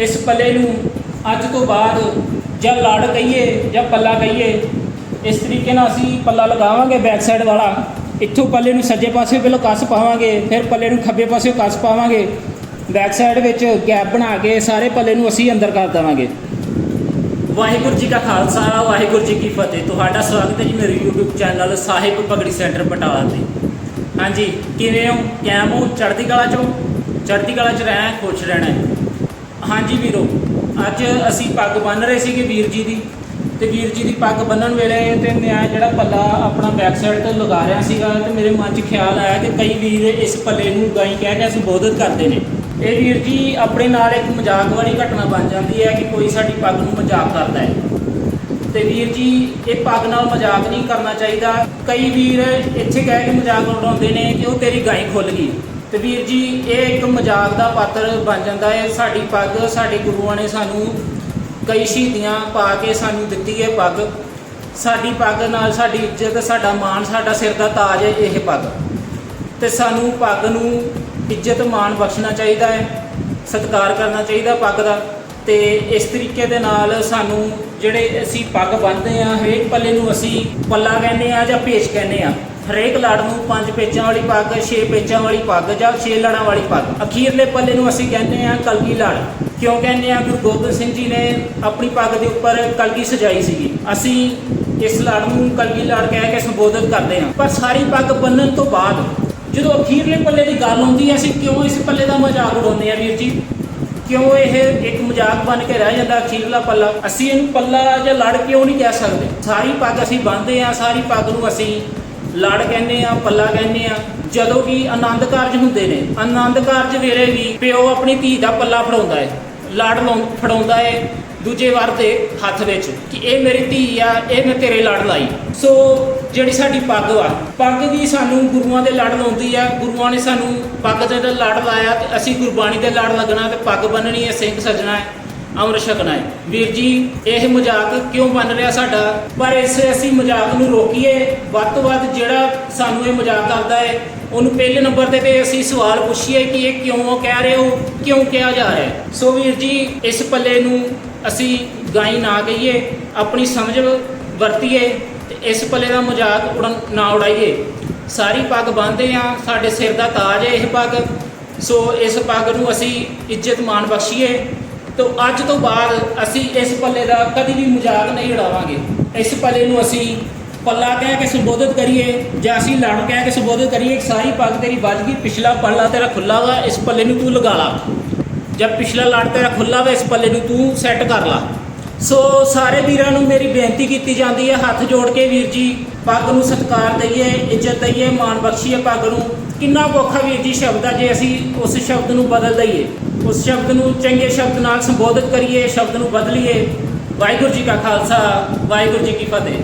ਇਸ ਪੱਲੇ ਨੂੰ ਅੱਜ ਤੋਂ ਬਾਅਦ ਜਾਂ ਲੜ ਕਹੀਏ ਜਾਂ ਪੱਲਾ ਕਹੀਏ, ਇਸ ਤਰੀਕੇ ਨਾਲ ਅਸੀਂ ਪੱਲਾ ਲਗਾਵਾਂਗੇ ਬੈਕ ਸਾਈਡ ਵਾਲਾ। ਇੱਥੋਂ ਪੱਲੇ ਨੂੰ ਸੱਜੇ ਪਾਸੇ ਪਹਿਲਾਂ ਕੱਸ ਪਾਵਾਂਗੇ, ਫਿਰ ਪੱਲੇ ਨੂੰ ਖੱਬੇ ਪਾਸੇ ਕੱਸ ਪਾਵਾਂਗੇ। ਬੈਕ ਸਾਈਡ ਵਿੱਚ ਗੈਪ ਬਣਾ ਕੇ ਸਾਰੇ ਪੱਲੇ ਨੂੰ ਅਸੀਂ ਅੰਦਰ ਕਰ ਦੇਵਾਂਗੇ। ਵਾਹਿਗੁਰੂ ਜੀ ਕਾ ਖਾਲਸਾ, ਵਾਹਿਗੁਰੂ ਜੀ ਕੀ ਫਤਿਹ। ਤੁਹਾਡਾ ਸਵਾਗਤ ਹੈ ਜੀ ਮੇਰੇ YouTube ਚੈਨਲ ਸਾਹਿਬ ਪਗੜੀ ਸੈਂਟਰ ਬਟਾਲਾ ਤੇ। ਹਾਂਜੀ, ਕਿਵੇਂ ਹੋ? ਕੈਮ ਹੋ? ਚੜ੍ਹਦੀ ਕਲਾ ਚੋਂ? ਚੜ੍ਹਦੀ ਕਲਾ ਚ ਰਹਿਣਾ ਖੁਸ਼ ਰਹਿਣਾ ਹਾਂਜੀ ਵੀਰੋ, ਅੱਜ ਅਸੀਂ ਪੱਗ ਬੰਨ ਰਹੇ ਸੀਗੇ ਵੀਰ ਜੀ ਦੀ ਤੇ ਵੀਰ ਜੀ ਦੀ ਪੱਗ ਬੰਨਣ ਵੇਲੇ ਤੇ ਮੈਂ ਜਿਹੜਾ ਪੱਲਾ ਆਪਣਾ ਬੈਕ ਸਾਈਡ ਤੋਂ ਲਗਾ ਰਿਹਾ ਸੀਗਾ ਤੇ ਮੇਰੇ ਮਨ 'ਚ ਖਿਆਲ ਆਇਆ ਕਿ ਕਈ ਵੀਰ ਇਸ ਪੱਲੇ ਨੂੰ ਗਾਈ ਕਹਿ ਕੇ ਸੰਬੋਧਿਤ ਕਰਦੇ ਨੇ। ਇਹ ਵੀਰ ਜੀ ਆਪਣੇ ਨਾਲ ਇੱਕ ਮਜ਼ਾਕ ਵਾਲੀ ਘਟਨਾ ਬਣ ਜਾਂਦੀ ਹੈ ਕਿ ਕੋਈ ਸਾਡੀ ਪੱਗ ਨੂੰ ਮਜ਼ਾਕ ਕਰਦਾ ਹੈ। ਤੇ ਵੀਰ ਜੀ, ਇਹ ਪੱਗ ਨਾਲ ਮਜ਼ਾਕ ਨਹੀਂ ਕਰਨਾ ਚਾਹੀਦਾ। ਕਈ ਵੀਰ ਇੱਥੇ ਕਹਿ ਕੇ ਮਜ਼ਾਕ ਉਡਾਉਂਦੇ ਨੇ ਕਿ ਉਹ ਤੇਰੀ ਗਾਈ ਖੁੱਲ ਗਈ। ਤੇ ਵੀਰ ਜੀ, ਇਹ ਇੱਕ ਮਜ਼ਾਕ ਦਾ ਪਾਤਰ ਬਣ ਜਾਂਦਾ ਹੈ। ਸਾਡੀ ਪੱਗ, ਸਾਡੇ ਗੁਰੂਆਂ ਨੇ ਸਾਨੂੰ ਕਈ ਸ਼ਹੀਦੀਆਂ ਪਾ ਕੇ ਸਾਨੂੰ ਦਿੱਤੀ ਹੈ ਪੱਗ। ਸਾਡੀ ਪੱਗ ਨਾਲ ਸਾਡੀ ਇੱਜ਼ਤ, ਸਾਡਾ ਮਾਣ, ਸਾਡਾ ਸਿਰ ਦਾ ਤਾਜ ਹੈ ਇਹ ਪੱਗ। ਤੇ ਸਾਨੂੰ ਪੱਗ ਨੂੰ ਇੱਜ਼ਤ, ਮਾਣ ਬਖਸ਼ਣਾ ਚਾਹੀਦਾ ਹੈ, ਸਤਿਕਾਰ ਕਰਨਾ ਚਾਹੀਦਾ ਪੱਗ ਦਾ। ਤੇ ਇਸ ਤਰੀਕੇ ਦੇ ਨਾਲ ਸਾਨੂੰ ਜਿਹੜੇ ਅਸੀਂ ਪੱਗ ਬੰਨ੍ਹਦੇ ਆ ਹਰੇਕ ਪੱਲੇ ਨੂੰ ਅਸੀਂ ਪੱਲਾ ਕਹਿੰਦੇ ਆ ਜਾਂ ਪੇਚ ਕਹਿੰਦੇ ਆ ਹਰੇਕ ਲੜ ਨੂੰ ਪੰਜ ਪੇਚਾਂ ਵਾਲੀ ਪੱਗ, ਛੇ ਪੇਚਾਂ ਵਾਲੀ ਪੱਗ ਜਾਂ ਛੇ ਲੜਾਂ ਵਾਲੀ ਪੱਗ। ਅਖੀਰਲੇ ਪੱਲੇ ਨੂੰ ਅਸੀਂ ਕਹਿੰਦੇ ਆ ਕਲਗੀ ਲੜ। ਕਿਉਂ ਕਹਿੰਦੇ ਆ ਗੁਰੂ ਗੋਬਿੰਦ ਸਿੰਘ ਜੀ ਨੇ ਆਪਣੀ ਪੱਗ ਦੇ ਉੱਪਰ ਕਲਗੀ ਸਜਾਈ ਸੀਗੀ। ਅਸੀਂ ਇਸ ਲੜ ਨੂੰ ਕਲਗੀ ਲੜ ਕਹਿ ਕੇ ਸੰਬੋਧਿਤ ਕਰਦੇ ਹਾਂ। ਪਰ ਸਾਰੀ ਪੱਗ ਬੰਨਣ ਤੋਂ ਬਾਅਦ ਜਦੋਂ ਅਖੀਰਲੇ ਪੱਲੇ ਦੀ ਗੱਲ ਹੁੰਦੀ ਹੈ, ਅਸੀਂ ਕਿਉਂ ਇਸ ਪੱਲੇ ਦਾ ਮਜ਼ਾਕ ਉਡਾਉਂਦੇ ਆ ਵੀਰ ਜੀ? ਕਿਉਂ ਇਹ ਇੱਕ ਮਜ਼ਾਕ ਬਣ ਕੇ ਰਹਿ ਜਾਂਦਾ ਅਖੀਰਲਾ ਪੱਲਾ? ਅਸੀਂ ਇਹਨੂੰ ਪੱਲਾ ਜਾਂ ਲੜ ਕਿਉਂ ਨਹੀਂ ਕਹਿ ਸਕਦੇ? ਸਾਰੀ ਪੱਗ ਅਸੀਂ ਬੰਨ੍ਹਦੇ ਆ ਸਾਰੀ ਪੱਗ ਨੂੰ ਅਸੀਂ ਲੜ ਕਹਿੰਦੇ ਆ, ਪੱਲਾ ਕਹਿੰਦੇ ਆ, ਜਦੋਂ ਕਿ ਆਨੰਦ ਕਾਰਜ ਹੁੰਦੇ ਨੇ, ਆਨੰਦ ਕਾਰਜ ਵੇਲੇ ਵੀ ਪਿਓ ਆਪਣੀ ਧੀ ਦਾ ਪੱਲਾ ਫੜਾਉਂਦਾ ਹੈ, ਲੜ ਲਾਉਂ- ਫੜਾਉਂਦਾ ਹੈ ਦੂਜੇ ਵਾਰ ਦੇ ਹੱਥ ਵਿੱਚ ਕਿ ਇਹ ਮੇਰੀ ਧੀ ਆ, ਇਹ ਮੈਂ ਤੇਰੇ ਲੜ ਲਾਈ। ਸੋ ਜਿਹੜੀ ਸਾਡੀ ਪੱਗ ਆ, ਪੱਗ ਵੀ ਸਾਨੂੰ ਗੁਰੂਆਂ ਦੇ ਲੜ ਲਾਉਂਦੀ ਆ, ਗੁਰੂਆਂ ਨੇ ਸਾਨੂੰ ਪੱਗ ਦੇ ਲੜ ਲਾਇਆ ਤੇ ਅਸੀਂ ਗੁਰਬਾਣੀ ਦੇ ਲੜ ਲੱਗਣਾ ਤੇ ਪੱਗ ਬੰਨਣੀ ਹੈ, ਸਿੰਘ ਸਜਣਾ ਹੈ। ਅੰਮ੍ਰਿਤ ਛਕਣਾ ਹੈ ਵੀਰ ਜੀ, ਇਹ ਮਜ਼ਾਕ ਕਿਉਂ ਬਣ ਰਿਹਾ ਸਾਡਾ? ਪਰ ਇਸ ਅਸੀਂ ਮਜ਼ਾਕ ਨੂੰ ਰੋਕੀਏ। ਵੱਧ ਤੋਂ ਵੱਧ ਜਿਹੜਾ ਸਾਨੂੰ ਇਹ ਮਜ਼ਾਕ ਕਰਦਾ ਹੈ, ਉਹਨੂੰ ਪਹਿਲੇ ਨੰਬਰ ਤੇ ਤੇ ਅਸੀਂ ਸਵਾਲ ਪੁੱਛੀਏ ਕਿ ਇਹ ਕਿਉਂ ਕਹਿ ਰਹੇ ਹੋ, ਕਿਉਂ ਕਿਹਾ ਜਾ ਰਿਹਾ ਹੈ। ਸੋ ਵੀਰ ਜੀ, ਇਸ ਪੱਲੇ ਨੂੰ ਅਸੀਂ ਗਾਈ ਨਾ ਕਹੀਏ ਆਪਣੀ ਸਮਝ ਵਰਤੀਏ ਤੇ ਇਸ ਪੱਲੇ ਦਾ ਮਜ਼ਾਕ ਉਡਨ ਨਾ ਉਡਾਈਏ। ਸਾਰੀ ਪੱਗ ਬੰਨ੍ਹਦੇ ਆ ਸਾਡੇ ਸਿਰ ਦਾ ਤਾਜ ਹੈ ਇਹ ਪੱਗ। ਸੋ ਇਸ ਪੱਗ ਨੂੰ ਅਸੀਂ ਇੱਜ਼ਤ ਮਾਣ ਬਖਸ਼ੀਏ। ਤੋਂ ਅੱਜ ਤੋਂ ਬਾਅਦ ਅਸੀਂ ਇਸ ਪੱਲੇ ਦਾ ਕਦੀ ਵੀ ਮਜ਼ਾਕ ਨਹੀਂ ਉਡਾਵਾਂਗੇ। ਇਸ ਪੱਲੇ ਨੂੰ ਅਸੀਂ ਪੱਲਾ ਕਹਿ ਕੇ ਸੰਬੋਧਿਤ ਕਰੀਏ ਜਾਂ ਅਸੀਂ ਲੜ ਕਹਿ ਕੇ ਸੰਬੋਧਿਤ ਕਰੀਏ ਕਿ ਸਾਰੀ ਪੱਗ ਤੇਰੀ ਵੱਜ ਗਈ, ਪਿਛਲਾ ਪੱਲਾ ਤੇਰਾ ਖੁੱਲਾ ਵਾ, ਇਸ ਪੱਲੇ ਨੂੰ ਤੂੰ ਲਗਾ ਲਾ। ਜਦ ਪਿਛਲਾ ਲੜ ਤੇਰਾ ਖੁੱਲਾ ਵਾ, ਇਸ ਪੱਲੇ ਨੂੰ ਤੂੰ ਸੈੱਟ ਕਰ ਲਾ। ਸੋ ਸਾਰੇ ਵੀਰਾਂ ਨੂੰ ਮੇਰੀ ਬੇਨਤੀ ਕੀਤੀ ਜਾਂਦੀ ਹੈ, ਹੱਥ ਜੋੜ ਕੇ ਵੀਰ ਜੀ, ਪੱਗ ਨੂੰ ਸਤਿਕਾਰ ਦਈਏ, ਇੱਜ਼ਤ ਦਈਏ, ਮਾਣ ਬਖਸ਼ੀਏ ਪੱਗ ਨੂੰ। ਕਿੰਨਾ ਔਖਾ ਵੀਰ ਜੀ ਸ਼ਬਦ ਆ, ਜੇ ਅਸੀਂ ਉਸ ਸ਼ਬਦ ਨੂੰ ਬਦਲ ਦਈਏ। ਉਸ ਸ਼ਬਦ ਨੂੰ ਚੰਗੇ ਸ਼ਬਦ ਨਾਲ ਸੰਬੋਧਿਤ ਕਰੀਏ, ਸ਼ਬਦ ਨੂੰ ਬਦਲੀਏ। ਵਾਹਿਗੁਰੂ ਜੀ ਕਾ ਖਾਲਸਾ, ਵਾਹਿਗੁਰੂ ਜੀ ਕੀ ਫਤਿਹ।